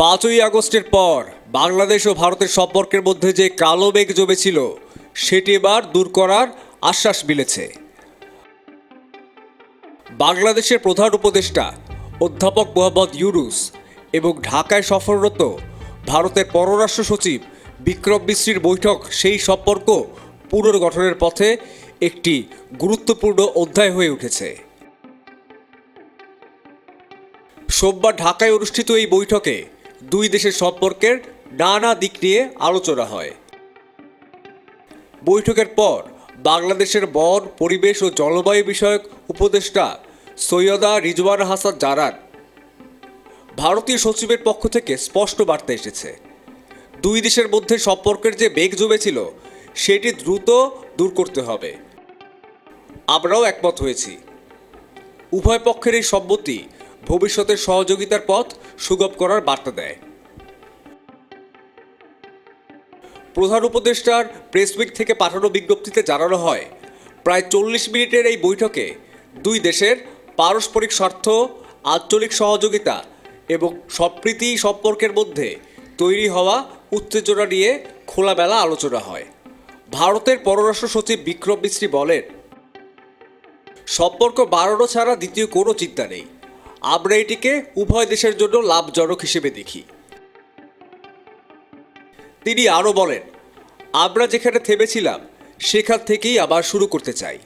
পাঁচই আগস্টের পর বাংলাদেশ ও ভারতের সম্পর্কের মধ্যে যে কালো মেঘ জমেছিল, সেটি এবার দূর করার আশ্বাস মিলেছে। বাংলাদেশের প্রধান উপদেষ্টা অধ্যাপক মোহাম্মদ ইউরুস এবং ঢাকায় সফররত ভারতের পররাষ্ট্র সচিব বিক্রম মিশ্রির বৈঠক সেই সম্পর্ক পুনর্গঠনের পথে একটি গুরুত্বপূর্ণ অধ্যায় হয়ে উঠেছে। সোমবার ঢাকায় অনুষ্ঠিত এই বৈঠকে দুই দেশের সম্পর্কের নানা দিক নিয়ে আলোচনা হয়। বৈঠকের পর বাংলাদেশের বন, পরিবেশ ও জলবায়ু বিষয়ক উপদেষ্টা সৈয়দা রিজওয়ান হাসান জানান, ভারতীয় সচিবের পক্ষ থেকে স্পষ্ট বার্তা এসেছে। দুই দেশের মধ্যে সম্পর্কের যে বেগ জমেছিল, সেটি দ্রুত দূর করতে হবে। আমরাও একমত হয়েছি। উভয় পক্ষের এই সম্মতি ভবিষ্যতের সহযোগিতার পথ সুগম করার বার্তা দেয়। প্রধান উপদেষ্টার প্রেসউইক থেকে পাঠানো বিজ্ঞপ্তিতে জানানো হয়, প্রায় চল্লিশ মিনিটের এই বৈঠকে দুই দেশের পারস্পরিক স্বার্থ, আঞ্চলিক সহযোগিতা এবং সম্প্রীতি সম্পর্কের মধ্যে তৈরি হওয়া উত্তেজনা নিয়ে খোলামেলা আলোচনা হয়। ভারতের পররাষ্ট্র সচিব বিক্রম মিশ্রী বলেন, সম্পর্ক বাড়ানো ছাড়া দ্বিতীয় কোনো চিন্তা নেই। আমরা এটিকে উভয় দেশের জন্য লাভজনক হিসেবে দেখি। তিনি আরও বলেন, আমরা যেখানে থেমেছিলাম, সেখান থেকেই আবার শুরু করতে চাই।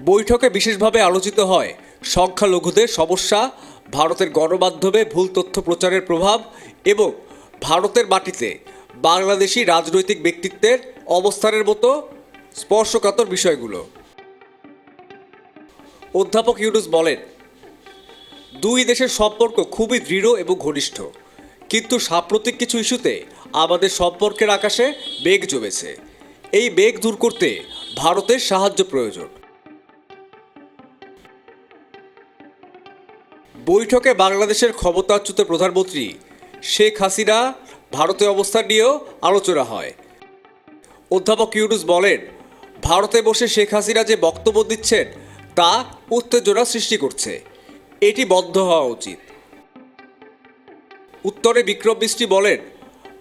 বৈঠকে বিশেষভাবে আলোচিত হয়, সংখ্যালঘুদের সমস্যা, ভারতের গণমাধ্যমে ভুল তথ্য প্রচারের প্রভাব এবং ভারতের মাটিতে বাংলাদেশি রাজনৈতিক ব্যক্তিত্বের অবস্থানের মতো স্পর্শকাতর বিষয়গুলো। অধ্যাপক ইউনুস বলেন, দুই দেশের সম্পর্ক খুবই দৃঢ় এবং ঘনিষ্ঠ, কিন্তু সাম্প্রতিক কিছু ইস্যুতে আমাদের সম্পর্কের আকাশে বেগ জমেছে। এই বেগ দূর করতে ভারতের সাহায্য প্রয়োজন। বৈঠকে বাংলাদেশের ক্ষমতাচ্যুত প্রধানমন্ত্রী শেখ হাসিনা ভারতে অবস্থান নিয়েও আলোচনা হয়। অধ্যাপক ইউনুস বলেন, ভারতে বসে শেখ হাসিনা যে বক্তব্য দিচ্ছেন তা উত্তেজনা সৃষ্টি করছে। এটি বন্ধ হওয়া উচিত। উত্তরে বিক্রম মিস্ত্রি বলেন,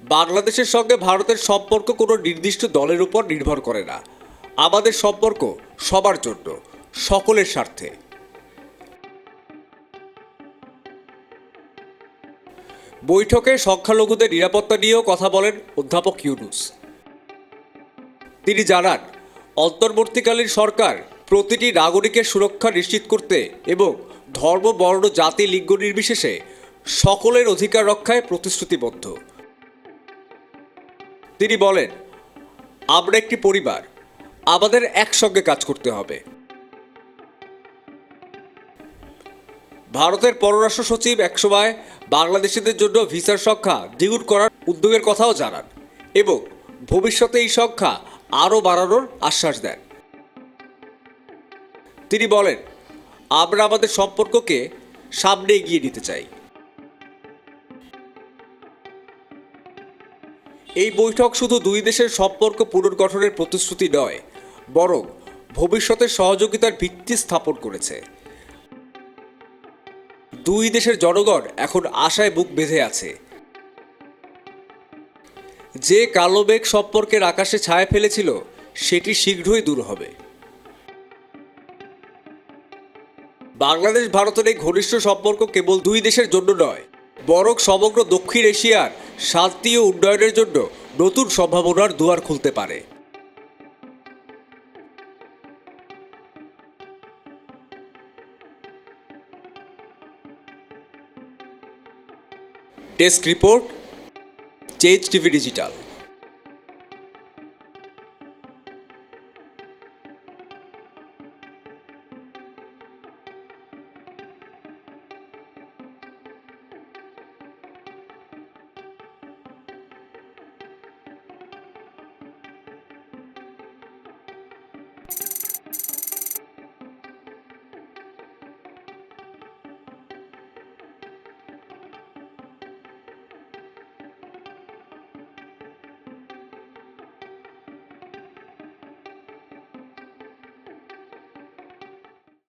বাংলাদেশের সঙ্গে ভারতের সম্পর্ক কোনো নির্দিষ্ট দলের উপর নির্ভর করে না। আমাদের সম্পর্ক সবার জন্য, সকলের স্বার্থে। বৈঠকে সংখ্যালঘুদের নিরাপত্তা নিয়েও কথা বলেন অধ্যাপক ইউনুস। তিনি জানান, অন্তর্বর্তীকালীন সরকার প্রতিটি নাগরিকের সুরক্ষা নিশ্চিত করতে এবং ধর্ম, বর্ণ, জাতি, লিঙ্গ নির্বিশেষে সকলের অধিকার রক্ষায় প্রতিশ্রুতিবদ্ধ। তিনি বলেন, আমরা একটি পরিবার, আমাদের একসঙ্গে কাজ করতে হবে। ভারতের পররাষ্ট্র সচিব একসময় বাংলাদেশিদের জন্য ভিসার সংখ্যা দ্বিগুণ করার উদ্যোগের কথাও জানান এবং ভবিষ্যতে এই সংখ্যা আরও বাড়ানোর আশ্বাস দেন। তিনি বলেন, আমরা আমাদের সম্পর্ককে সামনে এগিয়ে নিতে চাই। এই বৈঠক শুধু দুই দেশের সম্পর্ক পুনর্গঠনের প্রতিশ্রুতি নয়, বরং ভবিষ্যতের সহযোগিতার ভিত্তি স্থাপন করেছে। দুই দেশের জনগণ এখন আশায় বুক বেঁধে আছে। যে কালো মেঘ সম্পর্কের আকাশে ছায়া ফেলেছিল, সেটি শীঘ্রই দূর হবে। বাংলাদেশ, ভারতের এই ঘনিষ্ঠ সম্পর্ক কেবল দুই দেশের জন্য নয়, বরং সমগ্র দক্ষিণ এশিয়ার শান্তি ও উন্নয়নের জন্য নতুন সম্ভাবনার দুয়ার খুলতে পারে। Desk report, change TV digital.